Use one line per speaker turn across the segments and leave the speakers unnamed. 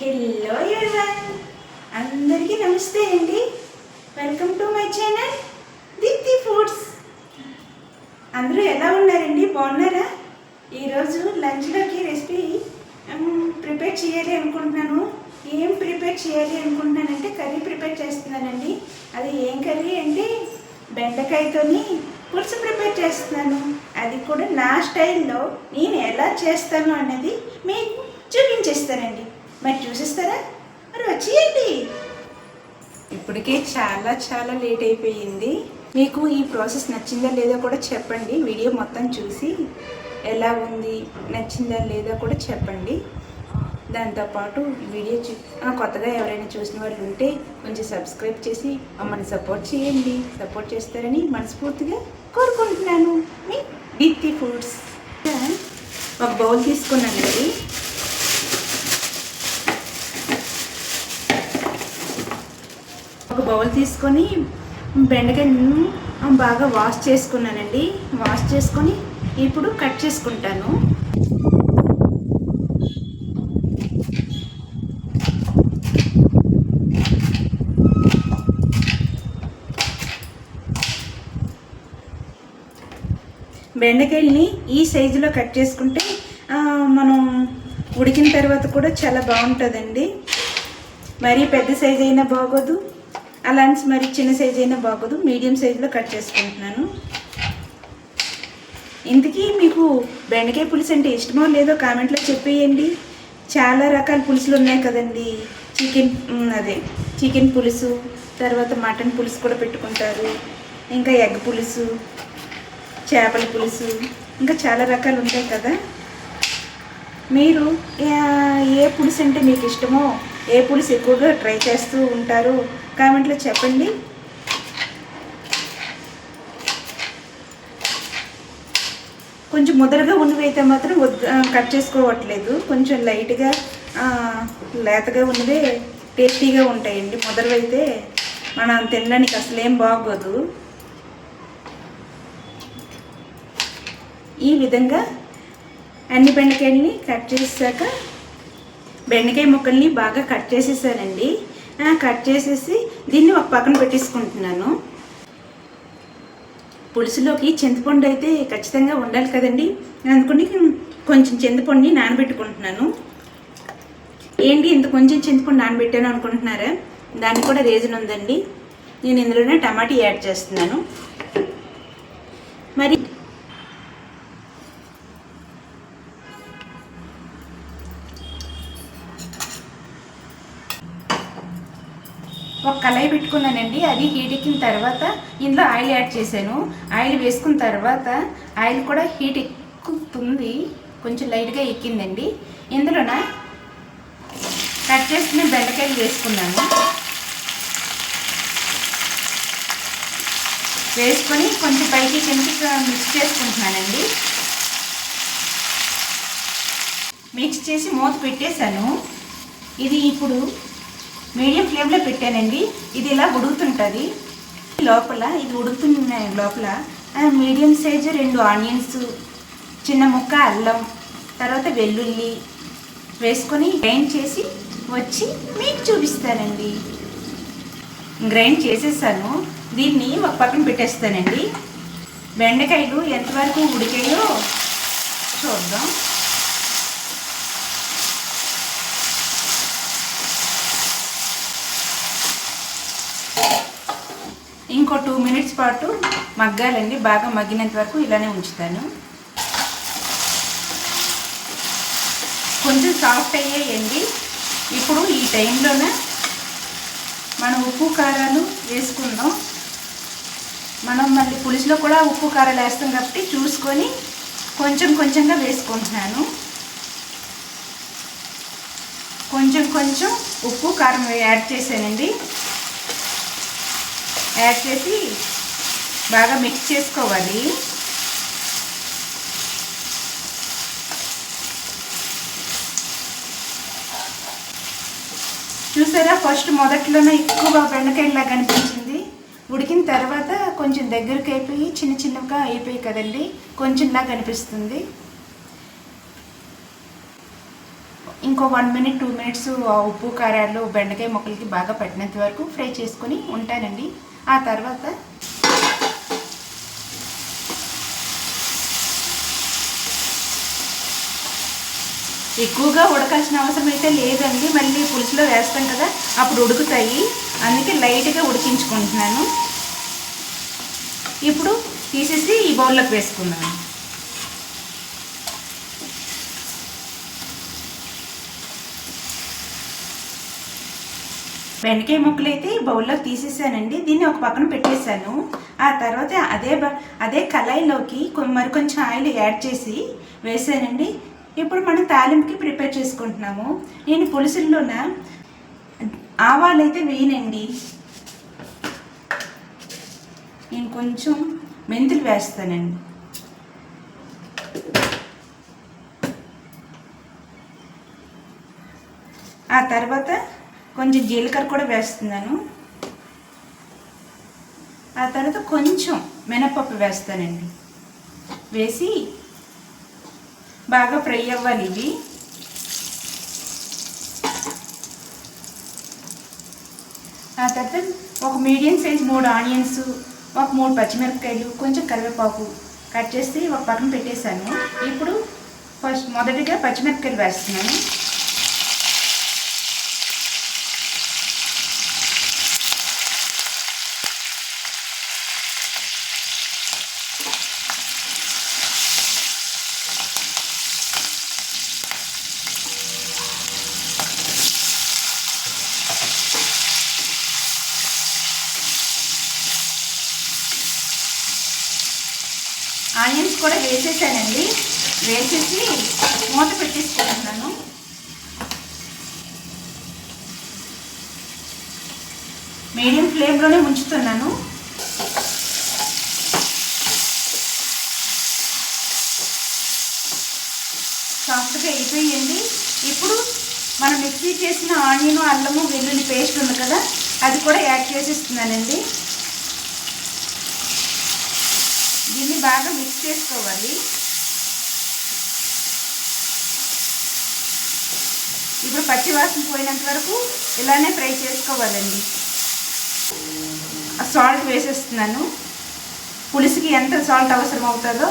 Hello everyone అందరికీ నమస్తే అండి. Welcome to my channel Deepthi foods అందరూ ఎలా ఉన్నారండి? బాగున్నారా? ఈరోజు లంచ్లోకి రెసిపీ ప్రిపేర్ చేయాలి అనుకుంటున్నాను. ఏం ప్రిపేర్ చేయాలి అనుకుంటున్నానంటే కర్రీ ప్రిపేర్ చేస్తున్నానండి. అది ఏం కర్రీ అంటే బెండకాయతోని పులుసు ప్రిపేర్ చేస్తున్నాను. అది కూడా నా స్టైల్లో నేను ఎలా చేస్తాను అనేది మీకు చూపించేస్తానండి. మరి చూసిస్తారా? మరి వచ్చేయండి. ఇప్పటికే చాలా చాలా లేట్ అయిపోయింది. మీకు ఈ ప్రాసెస్ నచ్చిందా లేదా కూడా చెప్పండి. వీడియో మొత్తం చూసి ఎలా ఉంది నచ్చిందా లేదా కూడా చెప్పండి. దాంతోపాటు వీడియో చూ కొత్తగా ఎవరైనా చూసిన వాళ్ళు ఉంటే కొంచెం సబ్స్క్రైబ్ చేసి మమ్మల్ని సపోర్ట్ చేయండి. సపోర్ట్ చేస్తారని మనస్ఫూర్తిగా కోరుకుంటున్నాను. మీ దీప్తి ఫుడ్స్. ఒక బౌల్ తీసుకున్నానండి ఒక బౌల్ తీసుకొని బెండకాయను బాగా వాష్ చేసుకున్నానండి. వాష్ చేసుకొని ఇప్పుడు కట్ చేసుకుంటాను. బెండకాయల్ని ఈ సైజులో కట్ చేసుకుంటే మనం ఉడికిన తర్వాత కూడా చాలా బాగుంటుందండి. మరీ పెద్ద సైజ్ అయినా బాగోదు. అలాన్స్ మరి చిన్న సైజ్ అయినా బాగోదు మీడియం సైజులో కట్ చేసుకుంటున్నాను. ఇంతకీ మీకు బెండకాయ పులుసు అంటే ఇష్టమో లేదో కామెంట్లో చెప్పేయండి. చాలా రకాల పులుసులు ఉన్నాయి కదండి. చికెన్ అదే చికెన్ పులుసు తర్వాత మటన్ పులుసు కూడా పెట్టుకుంటారు. ఇంకా ఎగ్ పులుసు చేపల పులుసు ఇంకా చాలా రకాలు ఉంటాయి కదా. మీరు ఏ- ఏ పులుసు అంటే మీకు ఇష్టమో ఏ పులుసు ఎక్కువగా ట్రై చేస్తూ ఉంటారు కామెంట్లో చెప్పండి. కొంచెం ముదరగా అయితే మాత్రం కట్ చేసుకోవట్లేదు. కొంచెం లైట్గా లేతగా ఉన్నవే టేస్టీగా ఉంటాయండి. ముదరవైతే మనం తినడానికి అసలు ఏం బాగోదు. ఈ విధంగా అన్ని బెండకాయల్ని కట్ చేసాక బెండకాయ ముక్కల్ని బాగా కట్ చేసేసానండి. కట్ చేసేసి దీన్ని ఒక పక్కన పెట్టేసుకుంటున్నాను. పులుసులోకి చింతపండు అయితే ఖచ్చితంగా ఉండాలి కదండి. అందుకని కొంచెం చింతపండుని నానబెట్టుకుంటున్నాను. ఏంటి ఇంత కొంచెం చింతపండు నానబెట్టాను అనుకుంటున్నారా? దానికి కూడా రీజన్ ఉందండి. నేను ఇందులోనే టమాటా యాడ్ చేస్తున్నాను. మరి కళాయి పెట్టుకున్నానండి. అది హీట్ ఎక్కిన తర్వాత ఇందులో ఆయిల్ యాడ్ చేశాను. ఆయిల్ వేసుకున్న తర్వాత ఆయిల్ కూడా హీట్ ఎక్కుతుంది. కొంచెం లైట్గా ఎక్కిందండి. ఇందులోన కట్ చేసుకుని బెండకాయలు వేసుకున్నాను. వేసుకొని కొంచెం పైకి కిందకి మిక్స్ చేసుకుంటున్నానండి. మిక్స్ చేసి మూత పెట్టేశాను. ఇది ఇప్పుడు మీడియం ఫ్లేమ్లో పెట్టానండి. ఇది ఇలా ఉడుకుతుంటుంది. లోపల ఇది ఉడుకుతున్న లోపల మీడియం సైజు రెండు ఆనియన్స్ చిన్న ముక్క అల్లం తర్వాత వెల్లుల్లి వేసుకొని గ్రైండ్ చేసి వచ్చి మీకు చూపిస్తానండి. గ్రైండ్ చేసేసాను. దీన్ని ఒక పక్కన పెట్టేస్తానండి. బెండకాయలు ఎంతవరకు ఉడికాయో చూద్దాం. ఇంకో టూ మినిట్స్ పాటు మగ్గాలండి. బాగా మగ్గినంత వరకు ఇలానే ఉంచుతాను. కొంచెం సాఫ్ట్ అయ్యాయండి. ఇప్పుడు ఈ టైంలోనే మనం ఉప్పు కారాలు వేసుకుందాం. మనం మళ్ళీ పులుసులో కూడా ఉప్పు కారాలు వేస్తాం కాబట్టి చూసుకొని కొంచెం కొంచెంగా వేసుకుంటున్నాను. కొంచెం కొంచెం ఉప్పు కారం యాడ్ చేశానండి. యాడ్ చేసి బాగా మిక్స్ చేసుకోవాలి. చూసారా ఫస్ట్ మొదట్లోనే ఎక్కువ బెండకాయలా కనిపించింది. ఉడికిన తర్వాత కొంచెం దగ్గరికి అయిపోయి చిన్న చిన్నగా అయిపోయి కదండి కొంచెంలా కనిపిస్తుంది. ఇంకో వన్ మినిట్ టూ మినిట్స్ ఉప్పు కారాలు బెండకాయ ముక్కలకి బాగా పట్టినంత వరకు ఫ్రై చేసుకొని ఉంటానండి. ఆ తర్వాత ఎక్కువగా ఉడకాల్సిన అవసరం అయితే లేదండి. మళ్ళీ పులుసులో వేస్తాం కదా అప్పుడు ఉడుకుతాయి. అందుకే లైట్గా ఉడికించుకుంటున్నాను. ఇప్పుడు తీసేసి ఈ బౌల్లోకి వేసుకున్నాను బెండకాయ ముక్కలు అయితే బౌల్లో తీసేసానండి. దీన్ని ఒక పక్కన పెట్టేశాను. ఆ తర్వాత అదే బ అదే కళాయిలోకి మరి కొంచెం ఆయిల్ యాడ్ చేసి వేసానండి. ఇప్పుడు మనం తాలింపుకి ప్రిపేర్ చేసుకుంటున్నాము. నేను పులుసుల్లోన ఆవాలు అయితే వేయనండి. నేను కొంచెం మెంతులు వేస్తానండి. ఆ తర్వాత కొంచెం జీలకర్ర కూడా వేస్తున్నాను. ఆ తర్వాత కొంచెం మినపప్పు వేస్తానండి. వేసి బాగా ఫ్రై అవ్వాలి ఇవి. ఆ తర్వాత ఒక మీడియం సైజ్ మూడు ఆనియన్స్ ఒక మూడు పచ్చిమిరపకాయలు కొంచెం కరివేపాకు కట్ చేసి ఒక పక్కన పెట్టేశాను. ఇప్పుడు ఫస్ట్ మొదటిగా పచ్చిమిరపకాయలు వేస్తున్నాను. ఆనియన్స్ కూడా వేసేసానండి. వేసేసి మూత పెట్టేసుకుంటున్నాను. మీడియం ఫ్లేమ్లోనే ఉంచుతున్నాను. సాఫ్ట్గా అయిపోయింది. ఇప్పుడు మనం మిక్సీ చేసిన ఆనియన్ అల్లము వెల్లుల్లి పేస్ట్ ఉంది కదా అది కూడా యాడ్ చేసేస్తున్నానండి. దీన్ని బాగా మిక్స్ చేసుకోవాలి. ఇప్పుడు పచ్చివాసన పోయినంత వరకు ఇలానే ఫ్రై చేసుకోవాలండి. సాల్ట్ వేసేస్తున్నాను. పులుసుకి ఎంత సాల్ట్ అవసరం అవుతుందో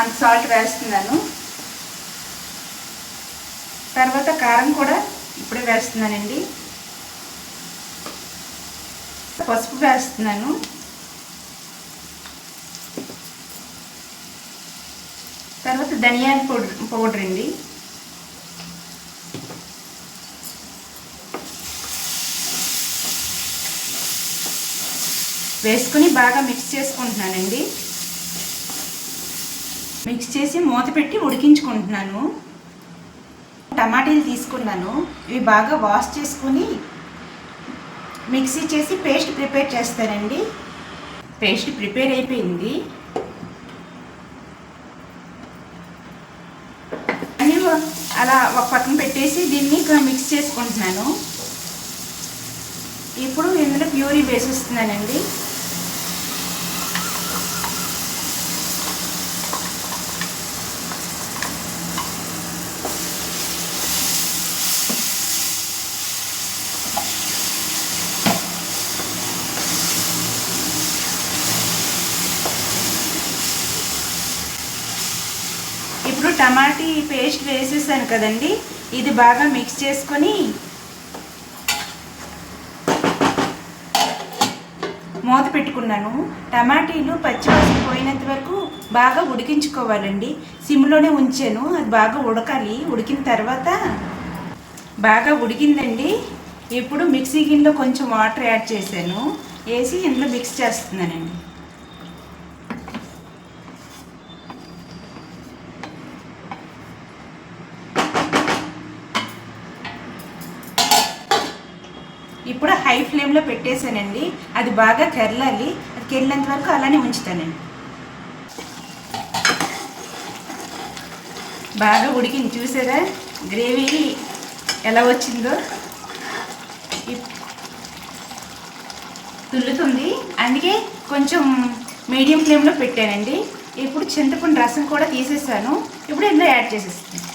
అంత సాల్ట్ వేస్తున్నాను. తర్వాత కారం కూడా ఇప్పుడే వేస్తున్నానండి. పసుపు వేస్తున్నాను తర్వాత ధనియాల పౌడర్ పౌడర్ అండి వేసుకుని బాగా మిక్స్ చేసుకుంటున్నానండి. మిక్స్ చేసి మూత పెట్టి ఉడికించుకుంటున్నాను. టమాటీలు తీసుకున్నాను. ఇవి బాగా వాష్ చేసుకుని మిక్సీ చేసి పేస్ట్ ప్రిపేర్ చేస్తానండి. పేస్ట్ ప్రిపేర్ అయిపోయింది. అలా ఒక పక్కన పెట్టేసి దీన్ని ఇక్కడ మిక్స్ చేసుకుంటున్నాను. ఇప్పుడు ఇందులో ప్యూరీ వేసేస్తున్నానండి ఇప్పుడు టమాటీ పేస్ట్ వేసేసాను కదండి. ఇది బాగా మిక్స్ చేసుకొని మూత పెట్టుకున్నాను. టమాటీలు పచ్చివాసన పోయినంత వరకు బాగా ఉడికించుకోవాలండి. సిమ్లోనే ఉంచాను. అది బాగా ఉడకాలి. ఉడికిన తర్వాత బాగా ఉడికిందండి. ఇప్పుడు మిక్సీ గిన్నెలో కొంచెం వాటర్ యాడ్ చేశాను. వేసి ఇందులో మిక్స్ చేస్తున్నానండి ఇప్పుడు హై ఫ్లేమ్లో పెట్టేశానండి. అది బాగా కెరలాలి అది కెరిలేంత వరకు అలానే ఉంచుతానండి. బాగా ఉడికింది చూసారా? గ్రేవీ ఎలా వచ్చిందో? తుల్లుతుంది. అందుకే కొంచెం మీడియం ఫ్లేమ్లో పెట్టానండి. ఇప్పుడు చింతపండు రసం కూడా తీసేసాను. ఇప్పుడు ఇందులో యాడ్ చేసేస్తాను.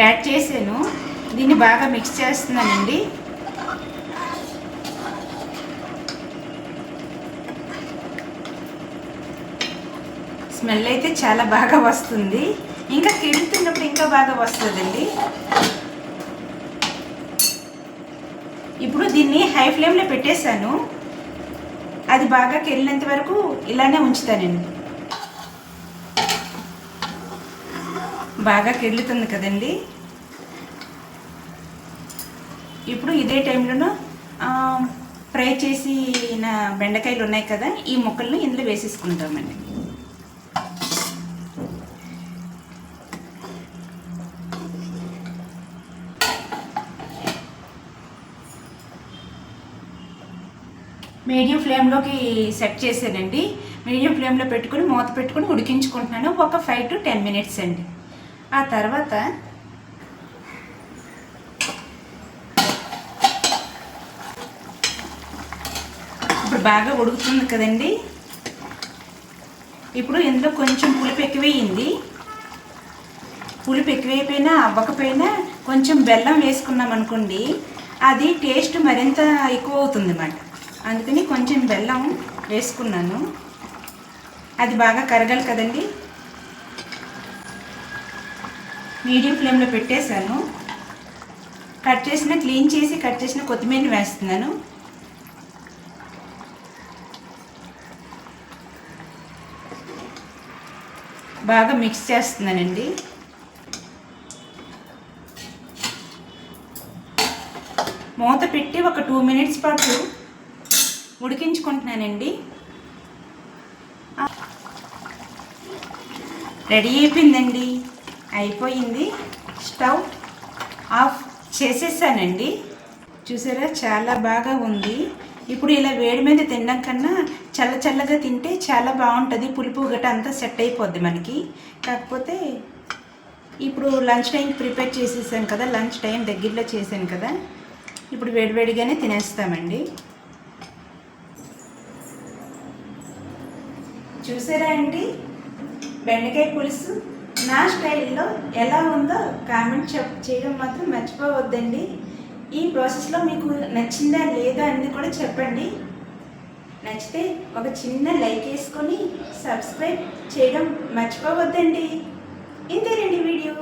యాడ్ చేశాను. దీన్ని బాగా మిక్స్ చేస్తున్నానండి. స్మెల్ అయితే చాలా బాగా వస్తుంది. ఇంకా కిడుతున్నప్పుడు ఇంకా బాగా వస్తుందండి. ఇప్పుడు దీన్ని హై ఫ్లేమ్లో పెట్టేశాను. అది బాగా కెళ్ళినంత వరకు ఇలానే ఉంచుతానండి. బాగా కెళ్ళుతుంది కదండి. ఇప్పుడు ఇదే టైంలోనూ ఫ్రై చేసి నా బెండకాయలు ఉన్నాయి కదా ఈ ముక్కలను ఇందులో వేసేసుకుంటామండి మీడియం ఫ్లేమ్లోకి సెట్ చేశానండి. మీడియం ఫ్లేమ్లో పెట్టుకుని మూత పెట్టుకుని ఉడికించుకుంటున్నాను. ఒక ఫైవ్ టు టెన్ మినిట్స్ అండి. ఆ తర్వాత ఇప్పుడు బాగా ఉడుకుతుంది కదండి. ఇప్పుడు ఇందులో కొంచెం పులుపు ఎక్కువైంది పులుపు ఎక్కువైపోయినా అవ్వకపోయినా కొంచెం బెల్లం వేసుకున్నాం అనుకోండి అది టేస్ట్ మరింత ఎక్కువ అవుతుంది అన్నమాట అందుకని కొంచెం బెల్లం వేసుకున్నాను. అది బాగా కరగాలి కదండి. మీడియం ఫ్లేమ్లో పెట్టేశాను. కట్ చేసిన క్లీన్ చేసి కట్ చేసిన కొత్తిమీర వేస్తున్నాను. బాగా మిక్స్ చేస్తున్నానండి. మూత పెట్టి ఒక టూ మినిట్స్ పాటు ఉడికించుకుంటున్నానండి. రెడీ అయిపోయిందండి. అయిపోయింది. స్టవ్ ఆఫ్ చేసేసానండి. చూసారా? చాలా బాగా ఉంది. ఇప్పుడు ఇలా వేడి మీద తినడం కన్నా చల్ల చల్లగా తింటే చాలా బాగుంటుంది. పులుపు గట్ట అంతా సెట్ అయిపోద్ది మనకి. కాకపోతే ఇప్పుడు లంచ్ టైంకి ప్రిపేర్ చేసేసాను కదా. లంచ్ టైం దగ్గరలో చేశాను కదా. ఇప్పుడు వేడివేడిగానే తినేస్తామండి. చూసారా అండి? బెండకాయ పులుసు నా స్టైల్లో ఎలా ఉందో కామెంట్ చెప్ చేయడం మాత్రం మర్చిపోవద్దండి. ఈ ప్రాసెస్లో మీకు నచ్చిందా లేదా అనేది కూడా చెప్పండి. నచ్చితే ఒక చిన్న లైక్ వేసుకొని సబ్స్క్రైబ్ చేయడం మర్చిపోవద్దండి. ఇంతేనండి వీడియో.